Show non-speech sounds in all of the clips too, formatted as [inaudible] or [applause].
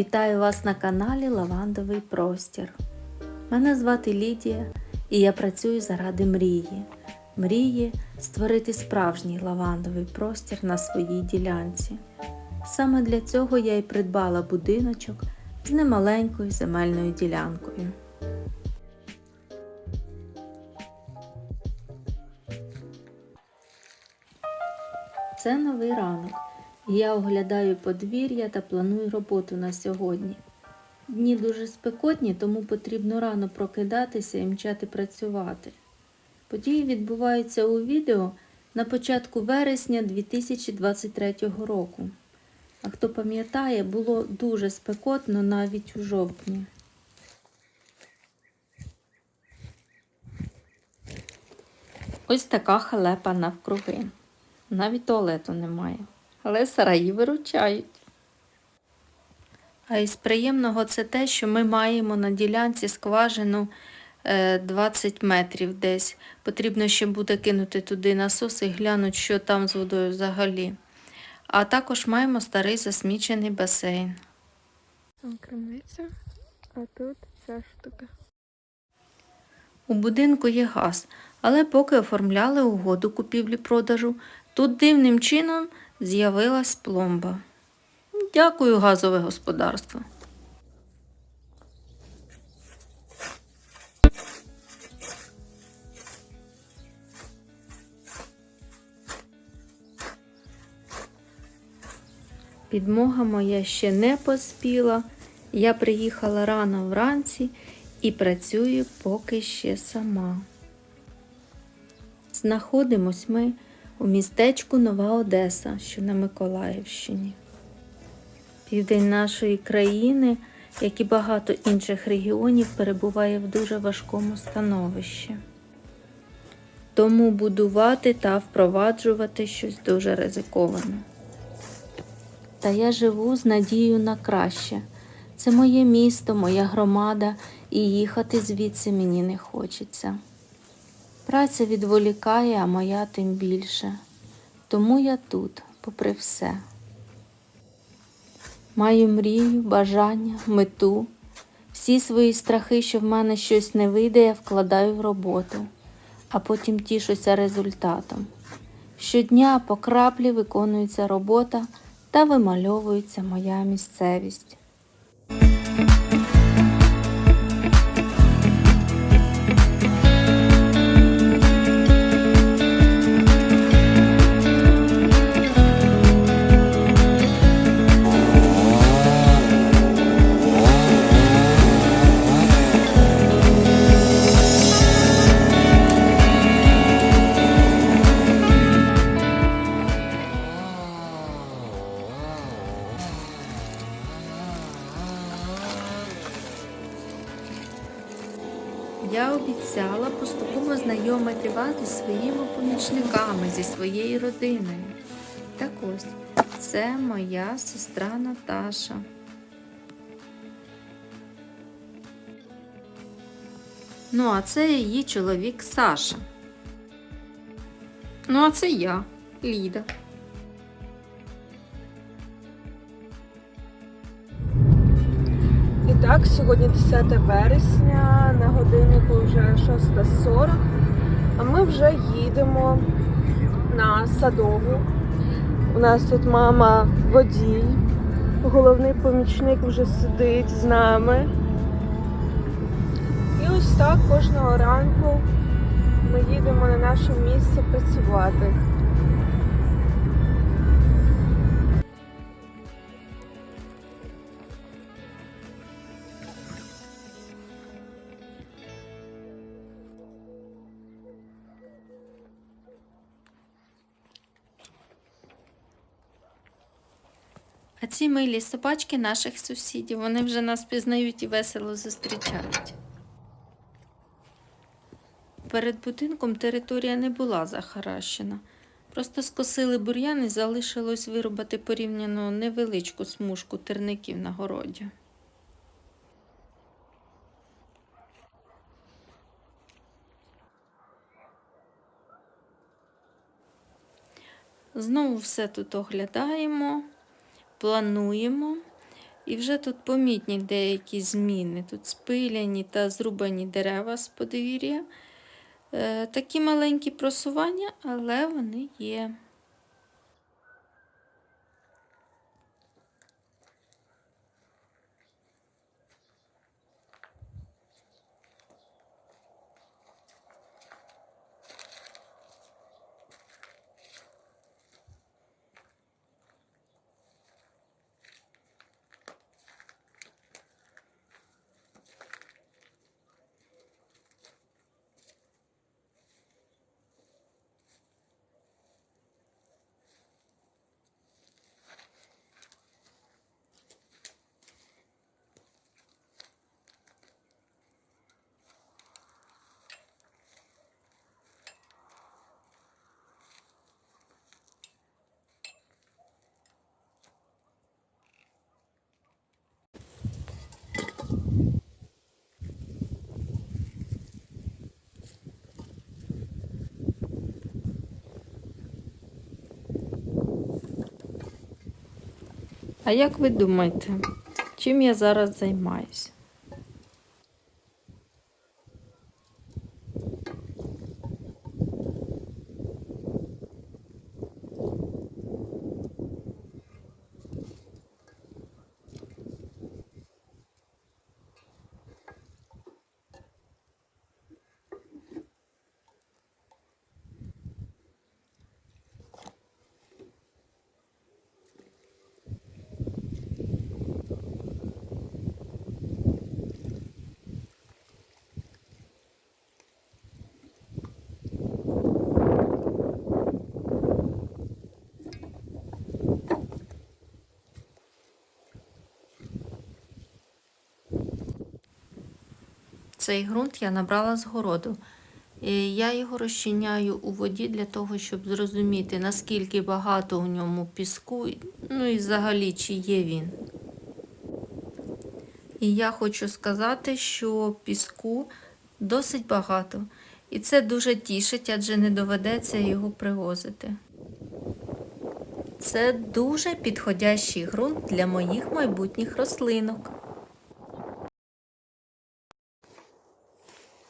Вітаю вас на каналі Лавандовий Простір. Мене звати Лідія і я працюю заради мрії. Мрії створити справжній лавандовий простір на своїй ділянці. Саме для цього я й придбала будиночок з немаленькою земельною ділянкою. Це новий ранок. Я оглядаю подвір'я та планую роботу на сьогодні. Дні дуже спекотні, тому потрібно рано прокидатися і мчати працювати. Події відбуваються у відео на початку вересня 2023 року. А хто пам'ятає, було дуже спекотно навіть у жовтні. Ось така халепа навкруги. Навіть туалету немає. Але сараї виручають. А із приємного це те, що ми маємо на ділянці скважину е, 20 метрів десь. Потрібно ще буде кинути туди насос і глянути, що там з водою взагалі. А також маємо старий засмічений басейн. Там крамниця, а тут ця штука. У будинку є газ, але поки оформляли угоду купівлі-продажу, тут дивним чином з'явилась пломба. Дякую, газове господарство. Підмога моя ще не поспіла. Я приїхала рано вранці і працюю поки ще сама. Знаходимось ми у містечку Нова Одеса, що на Миколаївщині. Південь нашої країни, як і багато інших регіонів, перебуває в дуже важкому становищі. Тому будувати та впроваджувати щось дуже ризиковано. Та я живу з надією на краще. Це моє місто, моя громада, і їхати звідси мені не хочеться. Праця відволікає, а моя тим більше. Тому я тут, попри все. Маю мрію, бажання, мету. Всі свої страхи, що в мене щось не вийде, я вкладаю в роботу, а потім тішуся результатом. Щодня по краплі виконується робота та вимальовується моя місцевість. Це моя сестра Наташа. Ну, а це її чоловік Саша. Ну, а це я, Ліда. І так, сьогодні 10 вересня, на годиннику вже 6.40, а ми вже їдемо на садову. У нас тут мама водій, головний помічник вже сидить з нами. І ось так кожного ранку ми їдемо на наше місце працювати. Ці милі собачки наших сусідів, вони вже нас пізнають і весело зустрічають. Перед будинком територія не була захаращена. Просто скосили бур'ян і залишилось вирубати порівняно невеличку смужку терників на городі. Знову все тут оглядаємо, плануємо. І вже тут помітні деякі зміни. Тут спиляні та зрубані дерева з подвір'я. Е, такі маленькі просування, але вони є. А як ви думаєте, чим я зараз займаюся? Цей ґрунт я набрала з городу. Я його розчиняю у воді для того, щоб зрозуміти, наскільки багато у ньому піску, ну і взагалі, чи є він. І я хочу сказати, що піску досить багато. І це дуже тішить, адже не доведеться його привозити. Це дуже підходящий ґрунт для моїх майбутніх рослинок.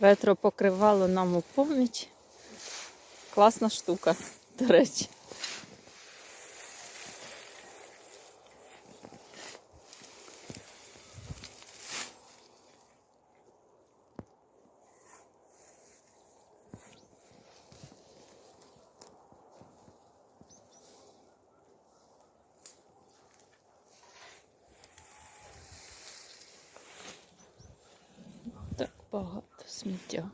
Ретро покривало нам у поміч. Класна штука, до речі. Так багато сміття.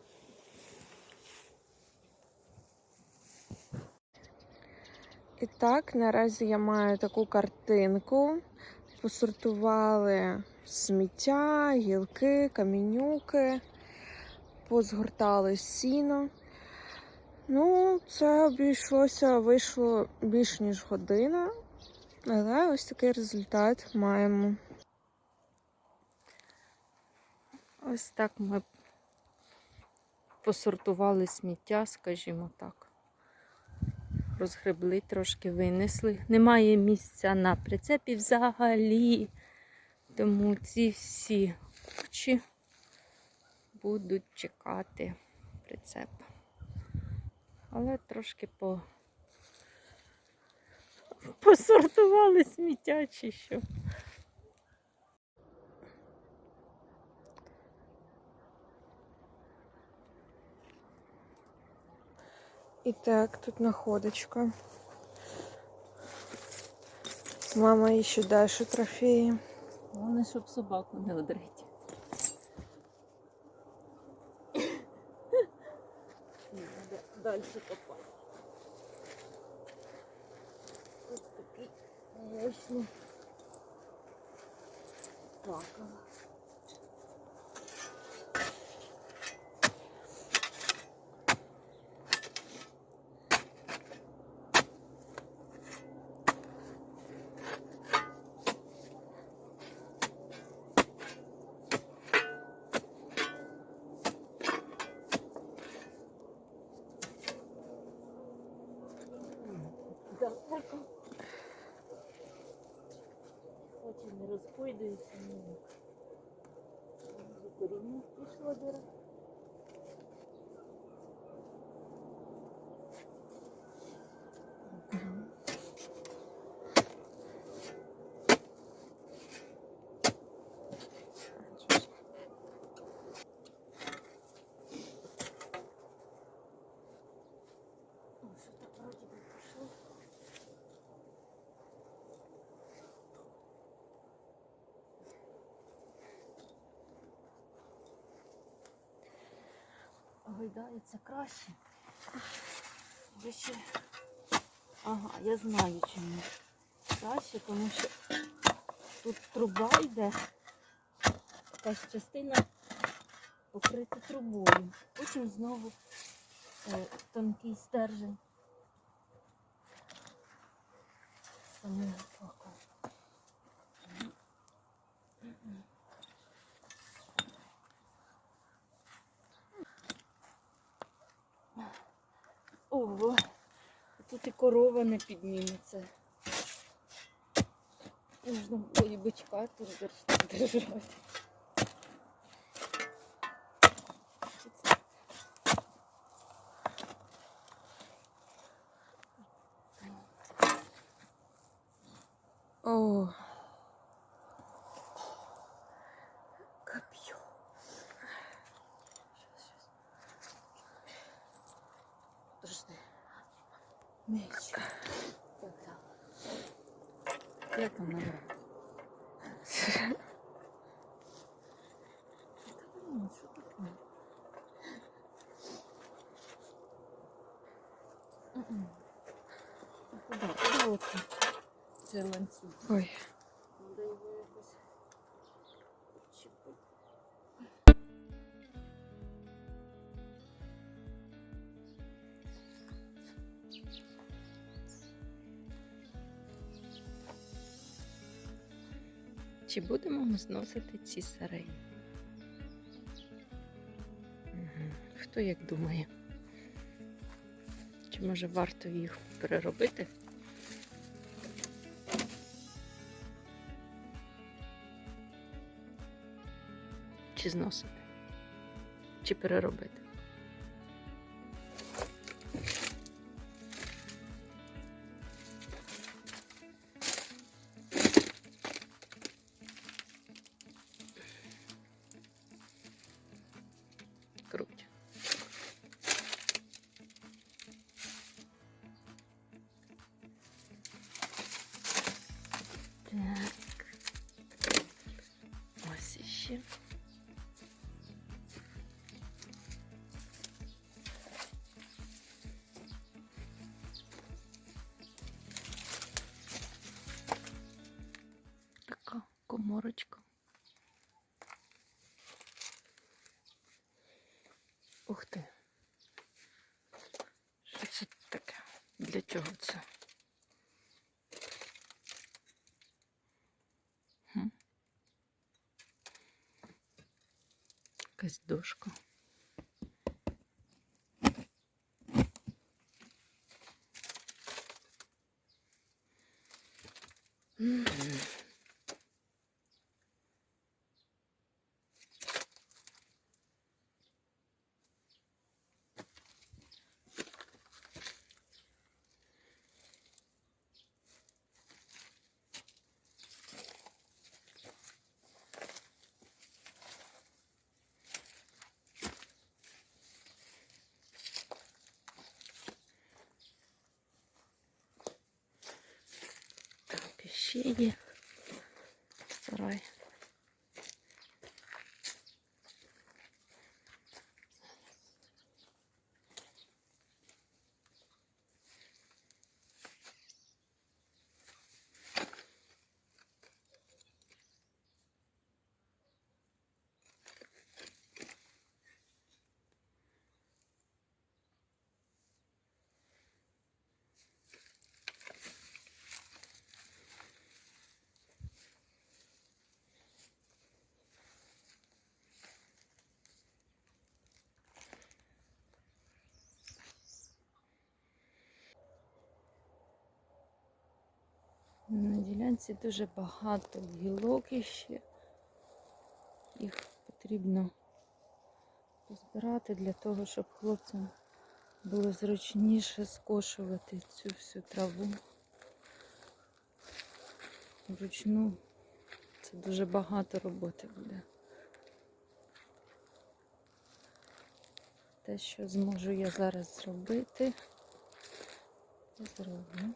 І так, наразі я маю таку картинку. Посортували сміття, гілки, камінюки, позгортали сіно. Ну, це обійшлося, вийшло більш ніж година, але ось такий результат маємо. Ось так ми посортували сміття, скажімо так. Розгребли, трошки винесли. Немає місця на прицепі взагалі. Тому ці всі кучі будуть чекати прицеп. Але трошки по... посортували сміття чи що. І так, тут находочка. Мама еще дальше трофеї. Головне, щоб собаку не одрить. Далі копати. Ось такий мощний. м'ясо. Очі не розпойдуються. Коріння пішло. Гойдається краще. Я ще... Ага, я знаю чому. Краще, тому що тут труба йде, якась частина покрита трубою. Потім знову е, тонкий стержень. Самого факу. Ого, тут і корова не підніметься. Можна було і бичка тут держ- держати. Чи це? О. Коп'ю. Подожди. Меч. Так. Там блін, що таке? Куди? Ой. Чи будемо ми зносити ці? Мгм. Хто як думає? Чи може варто їх переробити? Чи зносити? Чи переробити? Така коморочка. Ух ти. Що це таке? Для чого це? Хм. Якась дошка. М. Так, і ще ділянці дуже багато гілок іще. Їх потрібно позбирати для того, щоб хлопцям було зручніше скошувати цю всю траву. Вручну це дуже багато роботи буде. Те, що зможу я зараз зробити, зроблю.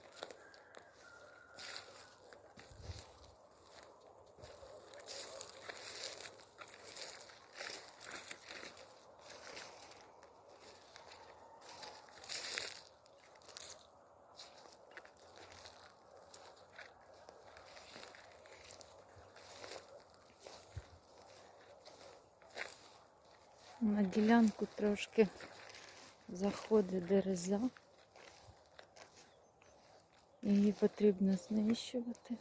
На ділянку трошки заходить дереза. Її потрібно знищувати.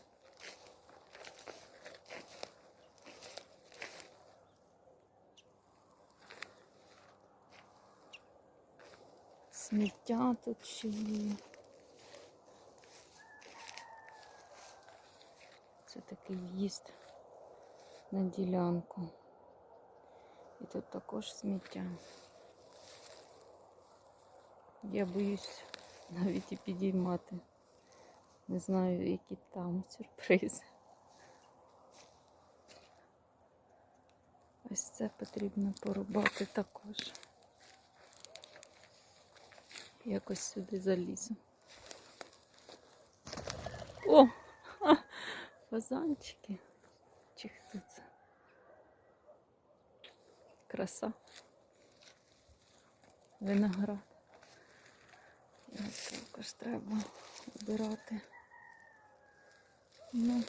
Сміття тут ще є. Це такий в'їзд на ділянку. І тут також сміття. Я боюсь навіть і підіймати. Не знаю, які там сюрпризи. Ось це потрібно порубати також. Якось сюди залізу. О! [laughs] Фазанчики. Чи хто це? Краса. Виноград. Ось також треба обирати. Ну,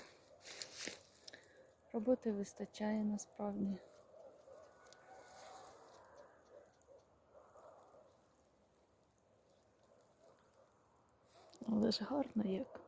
роботи вистачає насправді. Але ж гарно як.